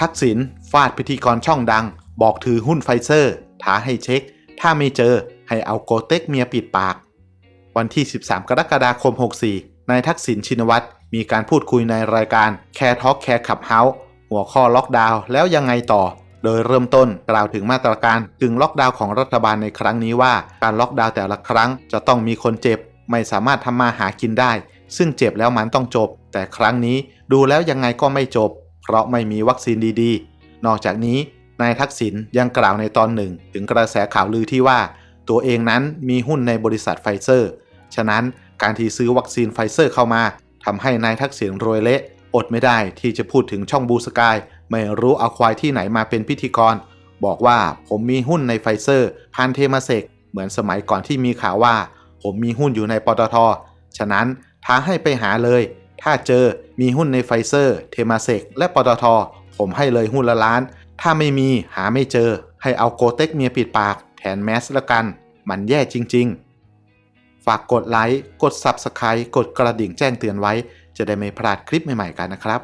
ทักษิณฟาดพิธีกรช่องดัง บอกถือหุ้นไฟเซอร์ ท้าให้เช็ค ถ้าไม่เจอให้เอาโกเต็กเมียปิดปาก วันที่ 13 กรกฎาคม 64 นายทักษิณชินวัตรมีการพูดคุยในรายการแคร์ท็อ k แคร์ขับเฮาส์หัวข้อล็อกดาวน์แล้วยังไงต่อ โดยเริ่มต้นกล่าวถึงมาตรการกึ่งล็อกดาวน์ของรัฐบาลในครั้งนี้ว่า การล็อกดาวน์แต่ละครั้งจะต้องมีคนเจ็บ ไม่สามารถทำมาหากินได้ ซึ่งเจ็บแล้วมันต้องจบ แต่ครั้งนี้ดูแล้วยังไงก็ไม่จบ เพราะไม่มีวัคซีนดีๆ นอกจากนี้นายทักษิณยังกล่าวในตอนหนึ่ง ถึงกระแสข่าวลือที่ว่า ตัวเองนั้นมีหุ้นในบริษัทไฟเซอร์ ฉะนั้นการที่ซื้อวัคซีนไฟเซอร์เข้ามาทำให้นายทักษิณรวยเละ อดไม่ได้ที่จะพูดถึงช่องบูสกาย ไม่รู้เอาควายที่ไหนมาเป็นพิธีกร บอกว่าผมมีหุ้นในไฟเซอร์พันเทมาเซกเหมือนสมัยก่อนที่มีข่าวว่า ผมมีหุ้นอยู่ในปตทฉะนั้นท้าให้ไปหาเลย ถ้าเจอมีหุ้นในไฟเซอร์ เทมาเซกและปตท ผมให้เลยหุ้นละล้าน ถ้าไม่มีหาไม่เจอ ให้เอาโกเต็กเมียปิดปาก แทนแมสละกัน มันแย่จริง ๆ ฝากกดไลค์ กด Subscribe กดกระดิ่งแจ้งเตือนไว้ จะได้ไม่พลาดคลิปใหม่ๆกันนะครับ